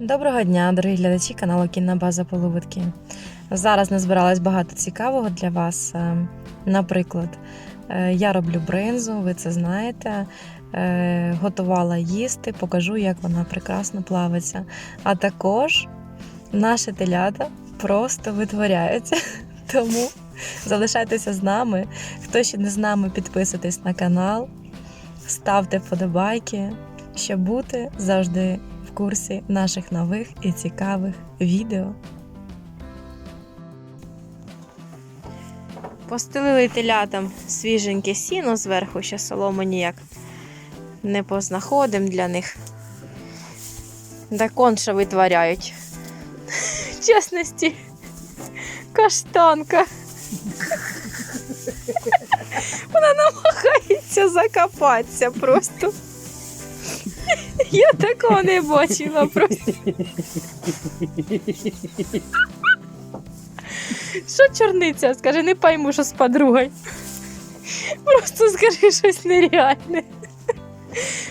Доброго дня, дорогі глядачі каналу Кінна База Половитки. Зараз назбиралось багато цікавого для вас. Е, Наприклад, е, я роблю бринзу, ви це знаєте. Е, Готувала їсти, покажу, як вона прекрасно плавиться. А також наші телята просто витворяються. Тому залишайтеся з нами. Хто ще не з нами, підписуйтесь на канал, ставте вподобайки, щоб бути завжди в курсі наших нових і цікавих відео. Постелили телятам свіженьке сіно зверху, ще солому ніяк не познаходимо для них. Да конша витворяють. Чесності, каштанка. Вона намагається закопатися просто. Я такого не бачила просто. Що чорниця? Скажи, не пойму, що з подругою. Просто скажи щось нереальне.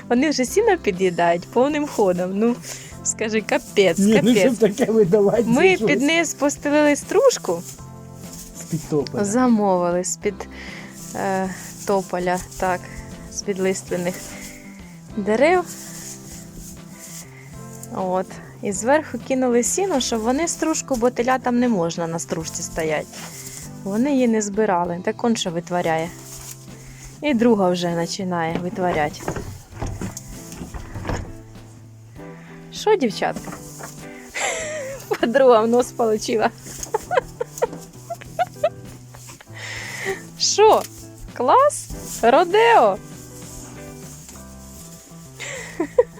Вони вже сіно під'їдають повним ходом. Ну, скажи, капець, Ні, ну щоб капець. таке видавати. Ми щось. під низ постелили стружку, З-під тополя. замовили з-під е, тополя, так, з-під лиственних дерев. От. І зверху кинули сіно, щоб вони стружку, бо телятам не можна на стружці стоять. Вони її не збирали. Так он що витворяє. І друга вже починає витворяти. Що, дівчатка? Подруга в нос получила. Що? Клас? Родео?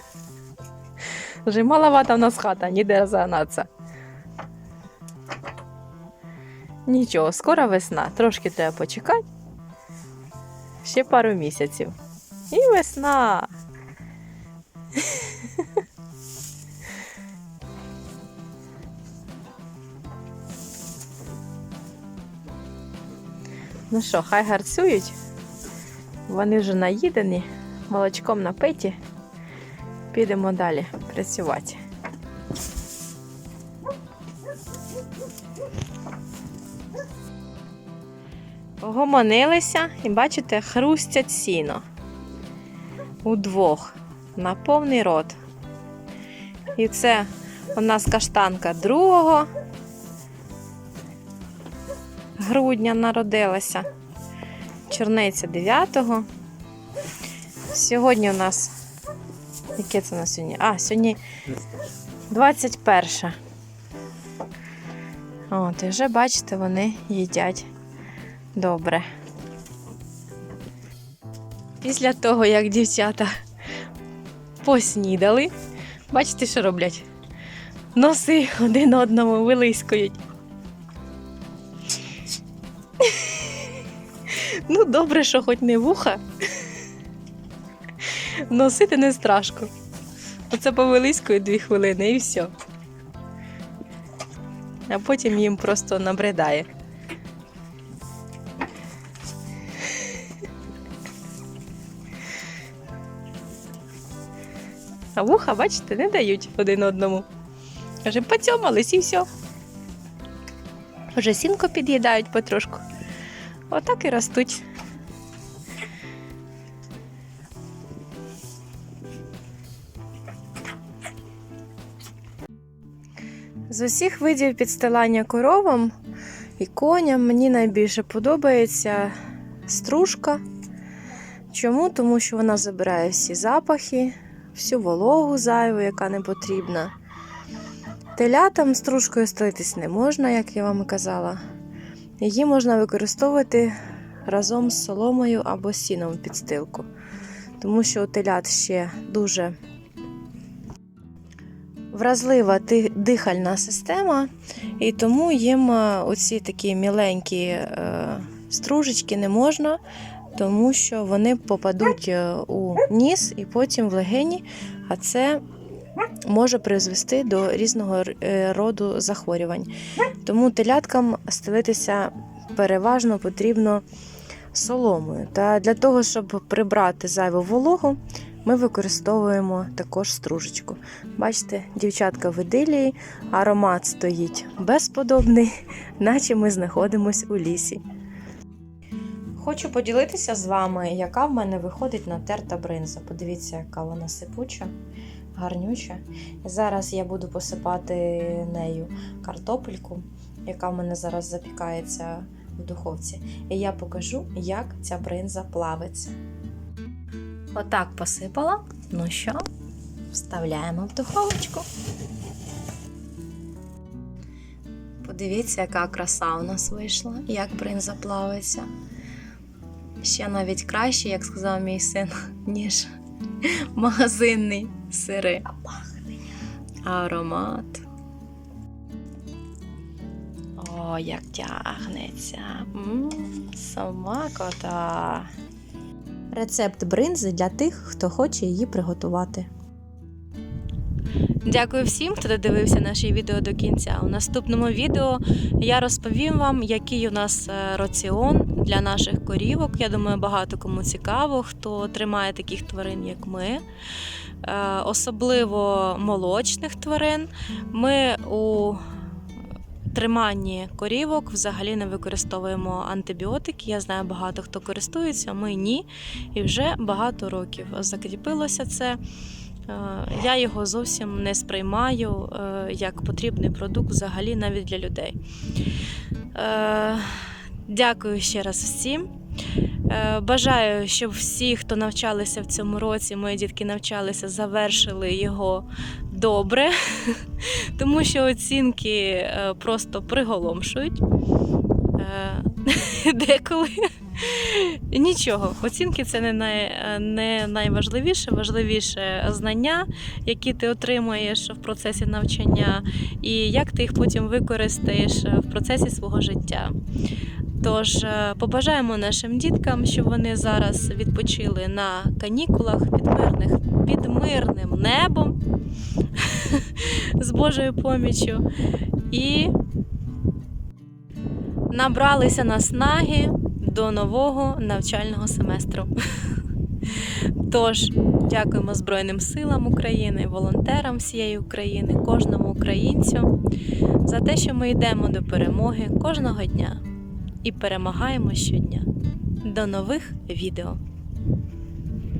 Вже маловата в нас хата, ніде загнатися. Нічого, скоро весна. Трошки треба почекати. Ще пару місяців. І весна. Ну що, хай гарцюють. Вони вже наїдені, молочком напиті. Підемо далі працювати. Погомонилися і бачите, хрустять сіно. Удвох на повний рот. І це у нас каштанка 2 грудня народилася. Чорниця 9. Сьогодні у нас. Яке це на сьогодні? А, сьогодні 21. От, і вже бачите, вони їдять добре. Після того, як дівчата поснідали, бачите, що роблять? Носи один одному вилискують. Ну, добре, що хоч не вуха. Носити не страшно. Оце повилискують дві хвилини і все. А потім їм просто набридає. А вуха, бачите, не дають один одному. Каже, поцьомались і все. Вже сінко під'їдають потрошку. Отак і ростуть. З усіх видів підстилання коровам і коням мені найбільше подобається стружка. Чому? Тому що вона забирає всі запахи, всю вологу зайву, яка не потрібна. Телятам стружкою стелитись не можна, як я вам казала. Її можна використовувати разом з соломою або сіном в підстилку, тому що у телят ще дуже вразлива дихальна система, і тому їм е, оці такі міленькі е, стружечки не можна, тому що вони попадуть е, у ніс і потім в легені, а це може призвести до різного роду захворювань. Тому теляткам стелитися переважно потрібно соломою. Та для того, щоб прибрати зайву вологу, ми використовуємо також стружечку. Бачите, дівчатка в ідилії, аромат стоїть безподобний, наче ми знаходимось у лісі. Хочу поділитися з вами, яка в мене виходить натерта бринза. Подивіться, яка вона сипуча, гарнюча. Зараз я буду посипати нею картопельку, яка в мене зараз запікається в духовці. І я покажу, як ця бринза плавиться. Отак посипала. Ну що, вставляємо в духовочку. Подивіться, яка краса у нас вийшла, як бринза плавиться. Ще навіть краще, як сказав мій син, ніж магазинний сири. Аромат. О, як тягнеться. М, Смакота. Рецепт бринзи для тих, хто хоче її приготувати. Дякую всім, хто додивився наше відео до кінця. У наступному відео я розповім вам, який у нас е, раціон для наших корівок. Я думаю, багато кому цікаво, хто тримає таких тварин, як ми. Е, Особливо молочних тварин. Ми у триманні корівок взагалі не використовуємо антибіотики. Я знаю, багато хто користується, ми ні. І вже багато років закріпилося це. Е, Я його зовсім не сприймаю е, як потрібний продукт взагалі навіть для людей. Е, Дякую ще раз всім. Е, Бажаю, щоб всі, хто навчалися в цьому році, мої дітки навчалися, завершили його добре, тому що оцінки е, просто приголомшують. Е, Деколи. Нічого, оцінки це не, най, не найважливіше, важливіше знання, які ти отримуєш в процесі навчання, і як ти їх потім використаєш в процесі свого життя. Тож е, побажаємо нашим діткам, щоб вони зараз відпочили на канікулах під, мирних, під мирним небом з Божою поміччю і набралися наснаги до нового навчального семестру. Тож, дякуємо Збройним силам України, волонтерам всієї України, кожному українцю за те, що ми йдемо до перемоги кожного дня і перемагаємо щодня. До нових відео!